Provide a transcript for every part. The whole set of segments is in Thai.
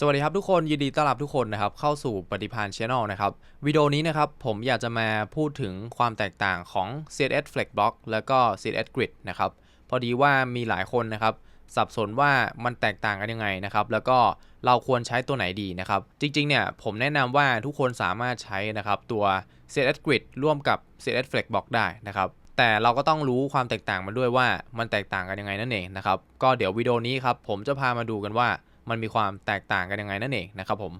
สวัสดีครับทุกคนยินดีต้อนรับทุกคนนะครับเข้าสู่ปฏิพาน Channel นะครับวิดีโอนี้นะครับผมอยากจะมาพูดถึงความแตกต่างของ CSS Flexbox แล้วก็ CSS Grid นะครับพอดีว่ามีหลายคนนะครับสับสนว่ามันแตกต่างกันยังไงนะครับแล้วก็เราควรใช้ตัวไหนดีนะครับจริงๆเนี่ยผมแนะนำว่าทุกคนสามารถใช้นะครับตัว CSS Grid ร่วมกับ CSS Flexbox ได้นะครับแต่เราก็ต้องรู้ความแตกต่างมันด้วยว่ามันแตกต่างกันยังไงนั่นเองนะครับก็เดี๋ยววิดีโอนี้ครับผมจะพามาดูกันว่า มันมีความแตกต่างกันยังไงนั่นเองนะครับผม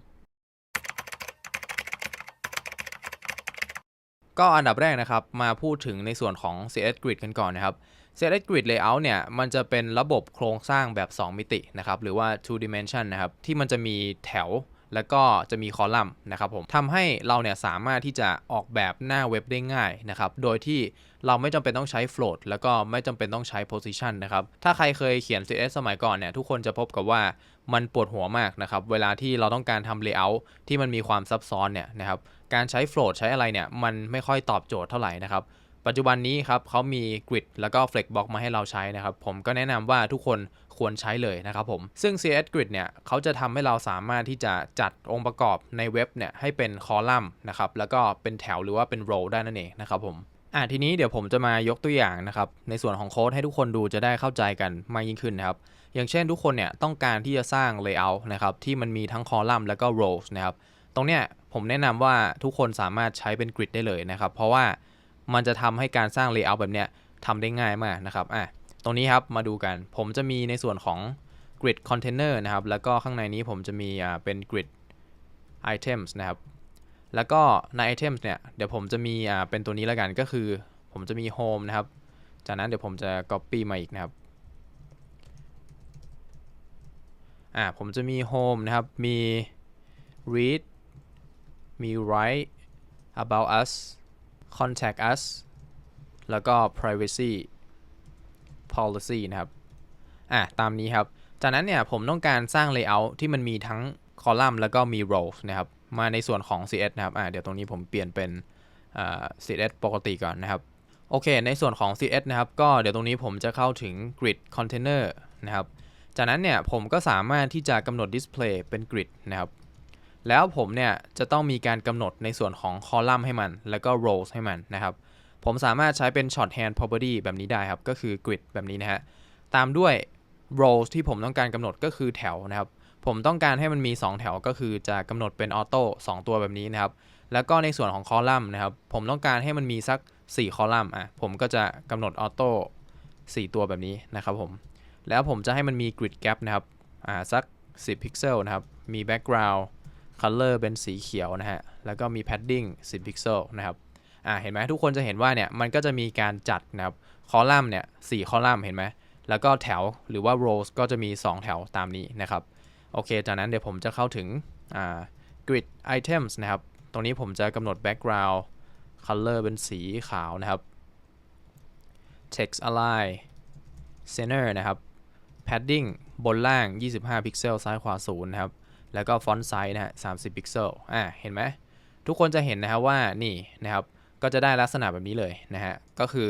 ก็อันดับแรกนะครับ มาพูดถึงในส่วนของ CSS Grid กันก่อนนะครับ CSS Grid Layout เนี่ย มันจะเป็นระบบโครงสร้างแบบ 2 มิตินะครับ หรือว่า two dimension นะครับ ที่มันจะมีแถวแล้วก็จะมีคอลัมน์นะครับผมทำให้เราเนี่ยสามารถที่จะออกแบบหน้าเว็บได้ง่ายนะครับ โดยที่เราไม่จำเป็นต้องใช้ float แล้วก็ไม่จำเป็นต้องใช้ position นะครับ ถ้าใครเคยเขียน CSS สมัยก่อนเนี่ย ทุกคนจะพบกับว่า มันปวดหัวมากนะครับ เวลาที่เราต้องการทำ layout ที่มันมีความซับซ้อนเนี่ยนะครับการใช้ float ใช้อะไรเนี่ย มันไม่ค่อยตอบโจทย์เท่าไหร่นะครับ ปัจจุบันนี้ครับเขามี grid แล้วก็ flexbox มาให้เราใช้นะครับ ผมก็แนะนำว่าทุกคนควรใช้เลยนะครับผม ซึ่ง CSS Grid เนี่ยเขาจะทำให้เราสามารถที่จะจัดองค์ประกอบในเว็บเนี่ยให้เป็นคอลัมน์นะครับแล้วก็เป็นแถวหรือว่าเป็น row ได้นั่นเองนะครับผม อะทีนี้เดี๋ยวผมจะมายกตัวอย่างนะครับในส่วนของโค้ดให้ทุกคนดูจะได้เข้าใจกันมากยิ่งขึ้นนะครับอย่างเช่นทุกคนเนี่ยต้องการที่จะสร้าง layout นะครับที่มันมีทั้งคอลัมน์แล้วก็ rows นะครับตรงเนี้ยผมแนะนำว่าทุกคนสามารถใช้เป็น grid ได้เลยนะครับ เพราะว่ามันจะทำให้การสร้าง layout แบบเนี้ยทำได้ง่ายมากนะครับอะตรงนี้ครับมาดูกัน ผมจะมีในส่วนของ grid container นะครับแล้วก็ข้างในนี้ผมจะมีอ่าเป็น grid items นะครับ แล้วก็ใน items เนี่ย เดี๋ยวผมจะมีอ่าเป็นตัวนี้แล้วกันก็คือ ผมจะมี home นะครับ จากนั้นเดี๋ยวผมจะ copy มาอีกนะครับอ่าผมจะมี home นะครับ มี read มี write about us contact us แล้วก็ privacy policy นะครับอะตามนี้ครับ จากนั้นเนี่ยผมต้องการสร้าง layout ที่มันมีทั้งคอลัมน์แล้วก็มี rows นะครับ มาในส่วนของ CS นะครับอะเดี๋ยวตรงนี้ผมเปลี่ยนเป็นอ่า CS ปกติก่อนนะครับ โอเค ในส่วนของ CS นะครับ ก็เดี๋ยวตรงนี้ผมจะเข้าถึง grid container นะครับ จากนั้นเนี่ยผมก็สามารถที่จะกำหนด display เป็น grid นะครับ แล้วผมเนี่ยจะต้องมีการกำหนดในส่วนของคอลัมน์ให้มัน แล้วก็ rows ให้มันนะครับ ผมสามารถใช้เป็น shorthand property แบบนี้ได้ครับ ก็คือ grid แบบนี้นะฮะ ตามด้วย rows ที่ผมต้องการกำหนดก็คือแถวนะครับ ผมต้องการให้มันมี 2 แถวก็คือจะกำหนดเป็น auto 2ตัวแบบนี้นะครับ แล้วก็ในส่วนของคอลัมน์นะครับ ผมต้องการให้มันมีสัก 4 คอลัมน์อะผมก็จะกำหนด auto 4ตัวแบบนี้นะครับผม แล้วผมจะให้มันมี grid gap นะครับอ่าสัก 10 พิกเซลนะครับ มี background color เป็นสีเขียวนะฮะ แล้วก็มี padding 10 พิกเซลนะครับอ่าเห็นไหมทุกคนจะเห็นว่าเนี่ยมันก็จะมีการจัดนะครับคอลัมน์เนี่ยสคอลัมน์เห็นไหมแล้วก็แถวหรือว่า rows ก็จะมี 2 แถวตามนี้นะครับ โอเค จากนั้นเดี๋ยวผมจะเข้าถึง grid items นะครับ ตรงนี้ผมจะกำหนด background color เป็นสีขาวนะครับ text align center นะครับ padding บนล่าง 25 พิกเซล ซ้ายขวา0นะครับ แล้วก็ font size นะฮะ30 พิกเซล อ่า เห็นไหม ทุกคนจะเห็นนะครับว่านี่นะครับ ก็จะได้ลักษณะแบบนี้เลยนะฮะ ก็คือ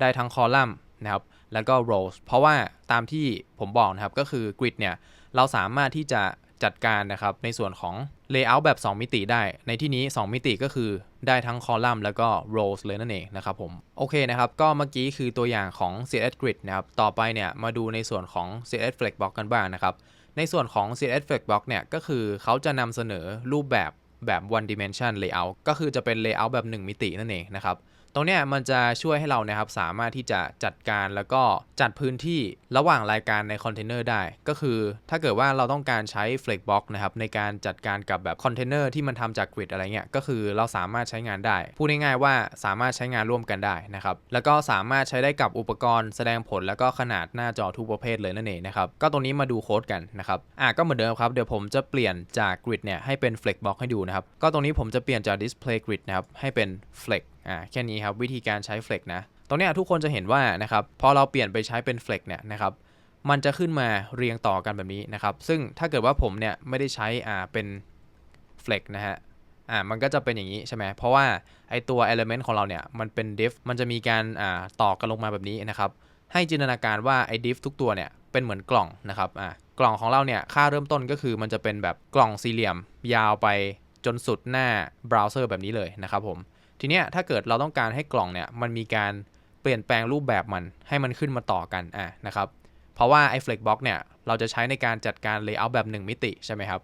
ได้ทั้งคอลัมน์นะครับ แล้วก็ rows เพราะว่าตามที่ผมบอกนะครับ ก็คือ grid เนี่ย เราสามารถที่จะจัดการนะครับในส่วนของ layout แบบ 2 มิติได้ ในที่นี้ 2 มิติก็คือได้ทั้งคอลัมน์แล้วก็ rows เลยนั่นเองนะครับผม โอเคนะครับ ก็เมื่อกี้คือตัวอย่างของ CSS Grid นะครับ ต่อไปเนี่ยมาดูในส่วนของ CSS Flexbox กันบ้างนะครับ ในส่วนของ CSS Flexbox เนี่ยก็คือเขาจะนำเสนอรูปแบบแบบ one dimension layout ก็คือจะเป็น layout แบบ 1 มิตินั่นเองนะครับ ตรงเนี้ยมันจะช่วยให้เรานะครับสามารถที่จะจัดการแล้วก็จัดพื้นที่ระหว่างรายการในคอนเทนเนอร์ได้ ก็คือถ้าเกิดว่าเราต้องการใช้ Flexbox นะครับในการจัดการกับแบบคอนเทนเนอร์ที่มันทำจากกริดอะไรเงี้ยก็คือเราสามารถใช้งานได้ พูดง่ายๆว่าสามารถใช้งานร่วมกันได้นะครับแล้วก็สามารถใช้ได้กับอุปกรณ์แสดงผลแล้วก็ขนาดหน้าจอทุกประเภทเลยนั่นเองนะครับก็ตรงนี้มาดูโค้ดกันนะครับอะก็เหมือนเดิมครับเดี๋ยวผมจะเปลี่ยนจากกริดเนี่ยให้เป็น Flexbox ให้ดูนะครับก็ตรงนี้ผมจะเปลี่ยนจาก Display Grid นะครับให้เป็น Flex อ่าแค่นี้ครับวิธีการใช้ Flex นะตรงนี้ทุกคนจะเห็นว่านะครับพอเราเปลี่ยนไปใช้เป็น Flex เนี่ยนะครับมันจะขึ้นมาเรียงต่อกันแบบนี้นะครับ ซึ่งถ้าเกิดว่าผมเนี่ยไม่ได้ใช้อ่าเป็น Flex นะฮะอ่ามันก็จะเป็นอย่างนี้ใช่ไหมเพราะว่าไอตัว element ของเราเนี่ยมันเป็น div มันจะมีการอ่าต่อกันลงมาแบบนี้นะครับให้จินตนาการว่าไอ้ div ทุกตัวเนี่ยเป็นเหมือนกล่องนะครับอ่ากกล่องของเราเนี่ยค่าเริ่มต้นก็คือมันจะเป็นแบบกล่องสี่เหลี่ยมยาวไปจนสุดหน้าเบราว์เซอร์แบบนี้เลยนะครับผม ทีเนี้ยถ้าเกิดเราต้องการให้กล่องเนี่ยมันมีการเปลี่ยนแปลงรูปแบบมันให้มันขึ้นมาต่อกันอะนะครับ เพราะว่าไอ้ Flexbox เนี่ยเราจะใช้ในการจัดการ Layout แบบ 1 มิติใช่ไหมครับ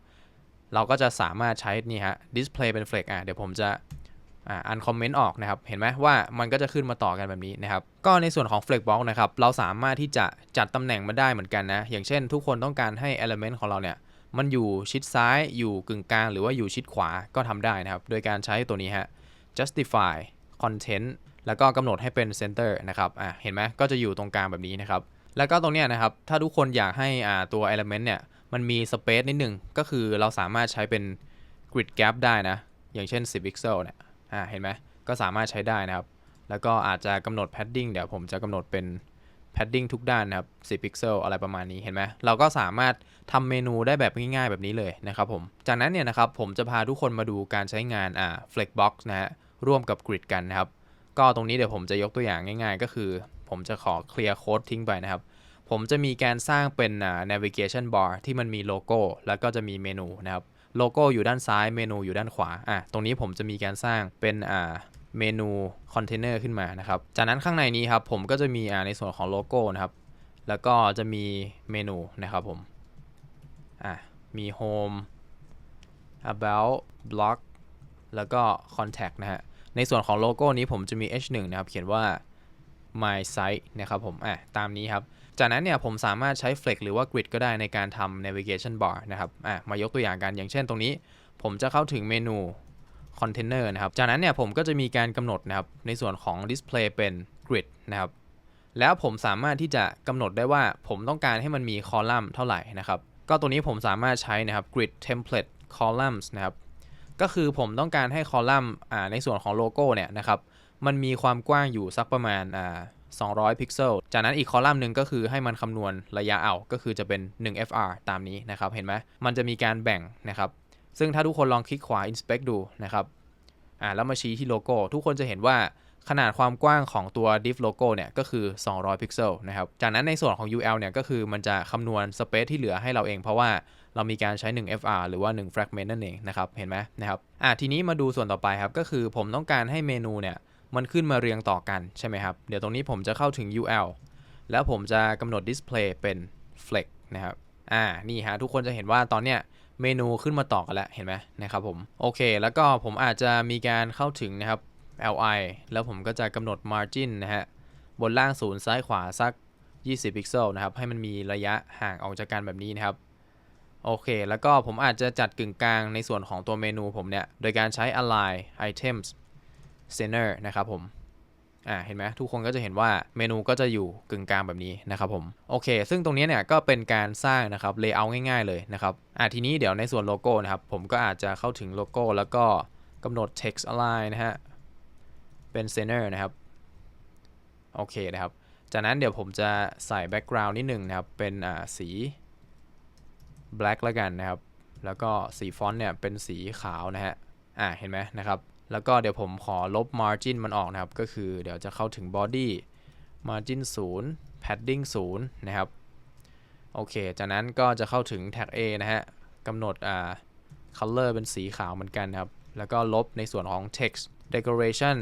เราก็จะสามารถใช้นี่ฮะ Display เป็น Flex อะเดี๋ยวผมจะอ่าอันคอมเมนต์ออกนะครับ เห็นไหมว่ามันก็จะขึ้นมาต่อกันแบบนี้นะครับ ก็ในส่วนของ Flexbox นะครับ เราสามารถที่จะจัดตำแหน่งมาได้เหมือนกันนะ อย่างเช่นทุกคนต้องการให้ Element ของเราเนี่ย มันอยู่ชิดซ้าย อยู่กึ่งกลาง หรือว่าอยู่ชิดขวา ก็ทำได้นะครับ โดยการใช้ตัวนี้ฮะ justify content แล้วก็กำหนดให้เป็น center นะครับอะเห็นไหมก็จะอยู่ตรงกลางแบบนี้นะครับ แล้วก็ตรงเนี้ยนะครับ ถ้าทุกคนอยากให้อ่าตัว element เนี่ย มันมี space นิดหนึ่งก็คือเราสามารถใช้เป็น grid gap ได้นะ อย่างเช่น 10 pixel เนี่ยอ่าเห็นไหมก็สามารถใช้ได้นะครับ แล้วก็อาจจะกำหนด padding เดี๋ยวผมจะกำหนดเป็น padding ทุกด้านนะครับ 10 pixel อะไรประมาณนี้ เห็นไหม เราก็สามารถทำเมนูได้แบบง่ายๆแบบนี้เลยนะครับผม จากนั้นเนี่ยนะครับ ผมจะพาทุกคนมาดูการใช้งานอ่า Flexbox นะฮะ ร่วมกับ Grid กันนะครับ ก็ตรงนี้เดี๋ยวผมจะยกตัวอย่างง่าย ๆ ก็คือ ผมจะขอเคลียร์โค้ดทิ้งไปนะครับ ผมจะมีการสร้างเป็น navigation bar ที่มันมีโลโก้ แล้วก็จะมีเมนูนะครับ โลโก้อยู่ด้านซ้ายเมนูอยู่ด้านขวา อะ ตรงนี้ผมจะมีการสร้างเป็นอ่าเมนูคอนเทนเนอร์ขึ้นมานะครับ จากนั้นข้างในนี้ครับผมก็จะมีอ่าในส่วนของโลโก้นะครับ แล้วก็จะมีเมนูนะครับผม อะ มี home about blog แล้วก็ contact นะฮะ ในส่วนของโลโก้นี้ผมจะมี h1 นะครับ เขียนว่า my site นะครับผม อะ ตามนี้ครับ จากนั้นเนี่ยผมสามารถใช้ Flex หรือว่า Grid ก็ได้ในการทำ navigation bar นะครับ อะ มายกตัวอย่างกัน อย่างเช่นตรงนี้ ผมจะเข้าถึงเมนู container นะครับ จากนั้นเนี่ยผมก็จะมีการกำหนดนะครับ ในส่วนของ display เป็น grid นะครับ แล้วผมสามารถที่จะกำหนดได้ว่าผมต้องการให้มันมีคอลัมน์เท่าไหร่นะครับ ก็ตัวนี้ผมสามารถใช้นะครับ grid template columns นะครับ ก็คือผมต้องการให้คอลัมน์ในส่วนของโลโก้เนี่ยนะครับมันมีความกว้างอยู่สักประมาณ200 พิกเซล จากนั้นอีกคอลัมน์หนึ่งก็คือให้มันคำนวณระยะเอา ก็คือจะเป็น 1 fr ตามนี้นะครับ เห็นไหม มันจะมีการแบ่งนะครับ ซึ่งถ้าทุกคนลองคลิกขวา inspect ดูนะครับ อ่า แล้วมาชี้ที่โลโก้ ทุกคนจะเห็นว่าขนาดความกว้างของตัว div logo เนี่ย ก็คือ 200 พิกเซลนะครับ จากนั้นในส่วนของ UL เนี่ย ก็คือมันจะคำนวณ space ที่เหลือให้เราเอง เพราะว่า เรามีการใช้ 1 FR หรือว่า 1 fragment นั่นเองนะครับ เห็นไหมนะครับอ่าทีนี้มาดูส่วนต่อไปครับ ก็คือผมต้องการให้เมนูเนี่ยมันขึ้นมาเรียงต่อกันใช่ไหมครับ เดี๋ยวตรงนี้ผมจะเข้าถึง UL แล้วผมจะกำหนด display เป็น flex นะครับ อ่า นี่ฮะ ทุกคนจะเห็นว่าตอนเนี้ยเมนูขึ้นมาต่อกันแล้ว เห็นไหมนะครับผม โอเค แล้วก็ผมอาจจะมีการเข้าถึงนะครับ li แล้วผมก็จะกำหนด margin นะฮะ บนล่างศูนย์ซ้ายขวาสัก 20 พิกเซลนะครับ ให้มันมีระยะห่างออกจากกันแบบนี้นะครับ โอเค แล้วก็ผมอาจจะจัดกึ่งกลางในส่วนของตัวเมนูผมเนี่ย โดยการใช้ align items center นะครับผมอ่าเห็นไหมทุกคนก็จะเห็นว่าเมนูก็จะอยู่กึ่งกลางแบบนี้นะครับผมโอเค ซึ่งตรงนี้เนี่ยก็เป็นการสร้างนะครับ layout ง่ายๆเลยนะครับอ่าทีนี้เดี๋ยวในส่วนโลโก้นะครับ ผมก็อาจจะเข้าถึงโลโก้แล้วก็กำหนด text align นะฮะเป็น center นะครับโอเคนะครับ จากนั้นเดี๋ยวผมจะใส่ background นิดหนึ่งนะครับเป็นอ่าสี black แล้วกันนะครับ แล้วก็สีฟอนต์เนี่ยเป็นสีขาวนะฮะ อ่าเห็นไหมนะครับ แล้วก็เดี๋ยวผมขอลบ margin มันออกนะครับ ก็คือเดี๋ยวจะเข้าถึง body margin 0 padding 0 นะครับ โอเค จากนั้นก็จะเข้าถึง tag A นะฮะกำหนดอ่า color เป็นสีขาวเหมือนกันนะครับ แล้วก็ลบในส่วนของ text decoration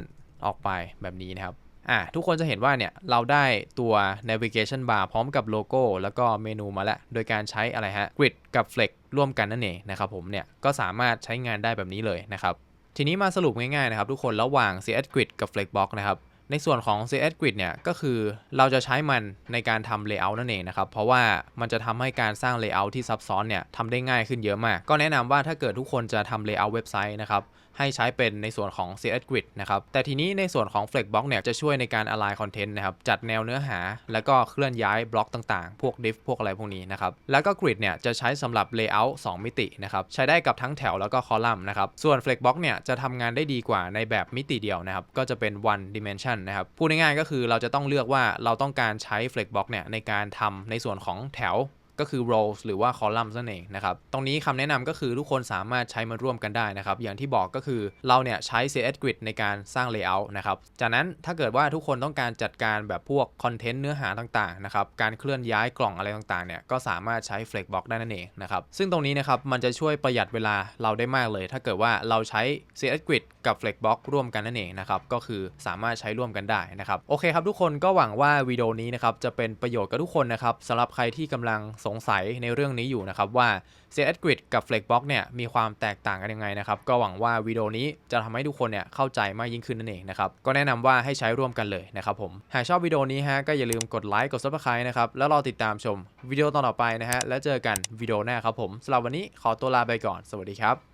ออกไปแบบนี้นะครับ อ่าทุกคนจะเห็นว่าเนี่ยเราได้ตัว navigation bar พร้อมกับโลโก้ แล้วก็เมนูมาแล้ว โดยการใช้อะไรฮะ grid กับ flex ร่วมกันนั่นเองนะครับผมเนี่ยก็สามารถใช้งานได้แบบนี้เลยนะครับทีนี้มาสรุปง่ายๆนะครับทุกคนระหว่าง CS Grid กับ Flexbox นะครับในส่วนของ CS Grid เนี่ยก็คือเราจะใช้มันในการทำ layout นั่นเองนะครับ เพราะว่ามันจะทำให้การสร้าง layout ที่ซับซ้อนเนี่ยทำได้ง่ายขึ้นเยอะมาก ก็แนะนำว่าถ้าเกิดทุกคนจะทำ layout เว็บไซต์นะครับ ให้ใช้เป็นในส่วนของ CS Grid นะครับ แต่ทีนี้ในส่วนของ Flexbox เนี่ยจะช่วยในการ align content นะครับ จัดแนวเนื้อหา แล้วก็เคลื่อนย้ายบล็อกต่างๆ พวก div พวกอะไรพวกนี้นะครับ แล้วก็ Grid เนี่ยจะใช้สำหรับ layout 2 มิตินะครับ ใช้ได้กับทั้งแถวแล้วก็คอลัมน์นะครับ ส่วน Flexbox เนี่ยจะทำงานได้ดีกว่าในแบบมิติเดียวนะครับ ก็จะเป็น one dimension นะครับ พูดง่ายๆก็คือเราจะต้องเลือกว่าเราต้องการใช้ Flexbox เนี่ยในการทำในส่วนของแถว ก็คือ rows หรือว่า columns นั่นเองนะครับ ตรงนี้คำแนะนำก็คือทุกคนสามารถใช้มาร่วมกันได้นะครับ อย่างที่บอกก็คือเราเนี่ยใช้ CSS Grid ในการสร้าง layout นะครับ จากนั้นถ้าเกิดว่าทุกคนต้องการจัดการแบบพวกคอนเทนต์เนื้อหาต่างๆนะครับ การเคลื่อนย้ายกล่องอะไรต่างๆเนี่ยก็สามารถใช้ Flexbox ได้นั่นเองนะครับ ซึ่งตรงนี้นะครับมันจะช่วยประหยัดเวลาเราได้มากเลย ถ้าเกิดว่าเราใช้ CSS Grid กับ Flexbox ร่วมกันนั่นเองนะครับ ก็คือสามารถใช้ร่วมกันได้นะครับ โอเคครับทุกคนก็หวังว่าวิดีโอนี้นะครับจะเป็นประโยชน์กับทุกคนนะครับสำหรับใครที่กำลังสงสัยในเรื่องนี้อยู่นะครับว่า CSS Grid กับ Flexbox เนี่ยมีความแตกต่างกันยังไงนะครับก็หวังว่าวิดีโอนี้จะทำให้ทุกคนเนี่ยเข้าใจมากยิ่งขึ้นนั่นเองนะครับก็แนะนำว่าให้ใช้ร่วมกันเลยนะครับผมหากชอบวิดีโอนี้ฮะก็อย่าลืมกดไลค์กดซับสไคร b e นะครับแล้วรอติดตามชมวิดีโอตอนต่อไปนะฮะแล้วเจอกันวิดีโอหน้าครับผมสำหรับวันนี้ขอตัวลาไปก่อน สวัสดีครับ